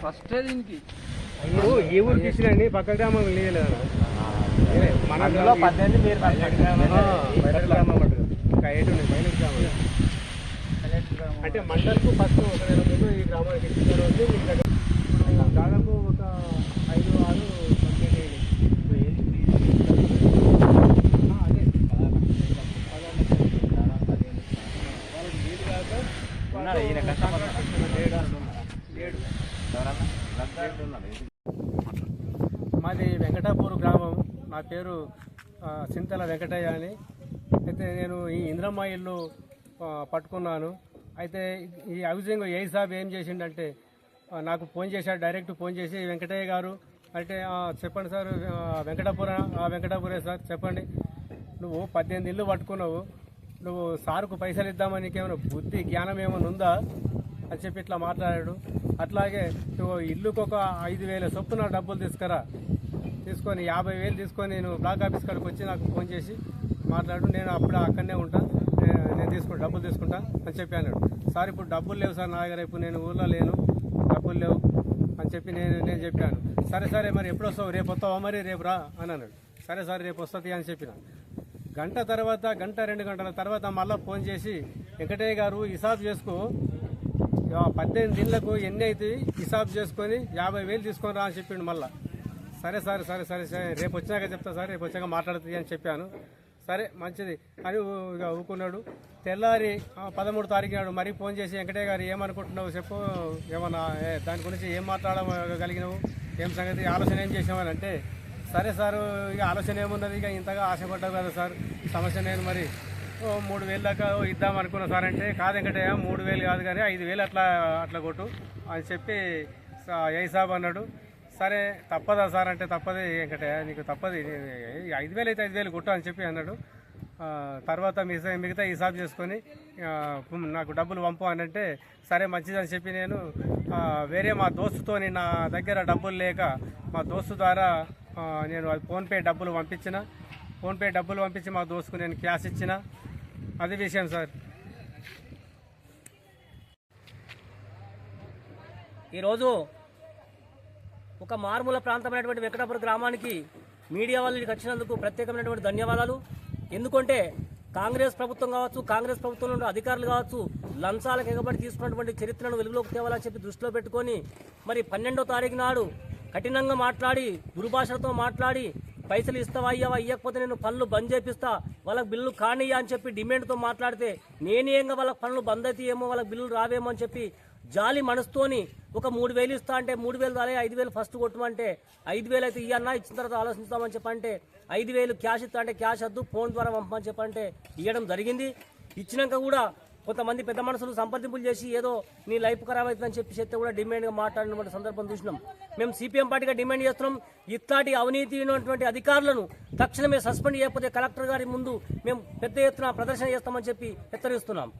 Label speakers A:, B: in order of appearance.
A: First దీనికి?
B: నువ్వు ఈ ఊరికి ఇచ్చినండి పక్క గ్రామం లేదు మన
C: పద్దెనిమిది మీరు
B: ఎటు ఉన్నాయి బయట గ్రామం అంటే మండలకు ఫస్ట్ ఒక నెల ముందు ఈ గ్రామానికి ఇచ్చిన తర్వాత మీకు దగ్గర ఇప్పుడు దాదాపు ఒక ఐదు ఆరు కంప్లీట్ అయ్యింది ఇప్పుడు ఏంటి? ఆ, అదే వాళ్ళకి వీలు కాక
C: ఉన్నాడు, ఈయన కష్టపడ్డాడు.
B: ఏడు ఏడు
D: మాది వెంకటాపూర్ గ్రామం. నా పేరు సింతల వెంకటయ్య అని. అయితే నేను ఈ ఇంద్రమ్మ ఇల్లు పట్టుకున్నాను. అయితే ఈ హౌసింగ్ ఏ సాబ్ ఏం చేసిండంటే నాకు ఫోన్ చేశాడు డైరెక్ట్ ఫోన్ చేసి వెంకటయ్య గారు అంటే చెప్పండి సార్ ఆ, వెంకటాపుర వెంకటాపురే సార్ చెప్పండి. నువ్వు పద్దెనిమిది ఇల్లు పట్టుకున్నావు. నువ్వు సార్కు పైసలు ఇద్దామని నీకేమైనా బుద్ధి జ్ఞానం ఏమైనా ఉందా? అని చెప్పి ఇట్లా మాట్లాడాడు. అట్లాగే ఇల్లుకు ఒక ఐదు వేల చొప్పున డబ్బులు తీసుకురా. తీసుకొని యాభై వేలు తీసుకొని నేను బ్లాక్ ఆఫీస్ కాడికి వచ్చి నాకు ఫోన్ చేసి మాట్లాడు. నేను అప్పుడు అక్కడనే ఉంటా. నేను తీసుకుంటా డబ్బులు తీసుకుంటా అని చెప్పి అన్నాడు. సార్ ఇప్పుడు డబ్బులు లేవు సార్ నా దగ్గర. ఇప్పుడు నేను ఊళ్ళో లేను. డబ్బులు లేవు అని చెప్పి నేను నేను చెప్పాను. సరే సరే మరి ఎప్పుడు వస్తావు? రేపు వస్తావా మరి? రేపు రా అని అన్నాడు. సరే సరే రేపు వస్తుంది అని చెప్పిన. గంట తర్వాత గంట రెండు గంటల తర్వాత మళ్ళీ ఫోన్ చేసి వెంకటయ్య గారు హిసాబ్ చేసుకో. పద్దెనిమిది ఇళ్ళకు ఎన్ని అవుతాయి హిసాబ్ చేసుకొని యాభై వేలు తీసుకొని రా అని చెప్పిండు మళ్ళా. సరే సరే సరే సరే సరే. రేపు వచ్చినాక చెప్తా సార్ రేపు వచ్చాక మాట్లాడుతుంది అని చెప్పాను. సరే మంచిది. అని ఇక ఊకున్నాడు. తెల్లారి పదమూడు తారీఖు నాడు మరీ ఫోన్ చేసి వెంకటయ్య గారు ఏమనుకుంటున్నావు? చెప్పు. ఏమన్నా ఏ, దాని గురించి ఏం మాట్లాడగలిగినావు? ఏం సంగతి? ఆలోచన ఏం చేసామని అంటే సరే సార్ ఇక ఆలోచన ఏమున్నది? ఇక ఇంతగా ఆశపడ్డావు కదా సార్. సమస్య నేను మరి. మూడు వేలు దాకా ఇద్దాం అనుకున్నా సార్ అంటే కాదు వెంకటయ్య మూడు వేలు కాదు కానీ ఐదు వేలు అట్లా అట్లా కొట్టు అని చెప్పి ఏ సాబ్ అన్నాడు. సరే తప్పదా సార్ అంటే తప్పది వెంకటయ్య నీకు తప్పది. ఐదు వేలు అయితే ఐదు వేలు కొట్టు అని చెప్పి అన్నాడు. తర్వాత మిగతా మిగతా హిసాబ్ చేసుకొని నాకు డబ్బులు పంపు అని అంటే సరే మంచిది అని చెప్పి నేను వేరే మా దోస్తుతోని నా దగ్గర డబ్బులు లేక మా దోస్తు ద్వారా నేను ఫోన్పే డబ్బులు పంపించిన. ఫోన్పే డబ్బులు పంపించి మా దోస్తుకు నేను క్యాష్ ఇచ్చిన. అది విషయం సార్.
E: ఈరోజు ఒక మారుమూల ప్రాంతమైనటువంటి వెంకటాపురం గ్రామానికి మీడియా వాళ్ళు వచ్చినందుకు ప్రత్యేకమైనటువంటి ధన్యవాదాలు. ఎందుకంటే కాంగ్రెస్ ప్రభుత్వం కావచ్చు కాంగ్రెస్ ప్రభుత్వంలో అధికారులు కావచ్చు లంచాలకు ఎగబడి తీసుకున్నటువంటి చరిత్రను వెలుగులోకి తేవాలని చెప్పి దృష్టిలో పెట్టుకొని మరి పన్నెండో తారీఖు నాడు కఠినంగా మాట్లాడి గురుభాషలతో మాట్లాడి పైసలు ఇస్తావా అయ్యావా? ఇవ్వకపోతే నేను పనులు బంద్ చేపిస్తా. వాళ్ళకి బిల్లు కానియ్యా అని చెప్పి డిమాండ్తో మాట్లాడితే నేనేంగా వాళ్ళకి పనులు బంద్ అయితే ఏమో వాళ్ళకి బిల్లులు రావేమో అని చెప్పి జాలి మనసుతోని ఒక మూడు వేలు ఇస్తా అంటే మూడు వేలు రాలే ఐదు వేలు ఫస్ట్ కొట్టమంటే ఐదు వేలు అయితే ఇవన్నా ఇచ్చిన తర్వాత ఆలోచిస్తామని చెప్పంటే ఐదు వేలు క్యాష్ ఇస్తా అంటే క్యాష్ వద్దు ఫోన్ ద్వారా పంపమని చెప్పంటే ఇవ్వడం జరిగింది. ఇచ్చినాక కూడా కొంతమంది పెద్ద మనుషులు సంప్రదింపులు చేసి ఏదో నీ లైఫ్ ఖరాబ్ అవుతుందని చెప్పి చెప్తే కూడా డిమాండ్గా మాట్లాడినటువంటి సందర్భం చూసినాం. మేము సిపిఎం పార్టీగా డిమాండ్ చేస్తున్నాం. ఇట్లాంటి అవినీతి ఉన్నటువంటి అధికారులను తక్షణమే సస్పెండ్ చేయకపోతే కలెక్టర్ గారి ముందు మేము పెద్ద ఎత్తున ప్రదర్శన చేస్తామని చెప్పి హెచ్చరిస్తున్నాం.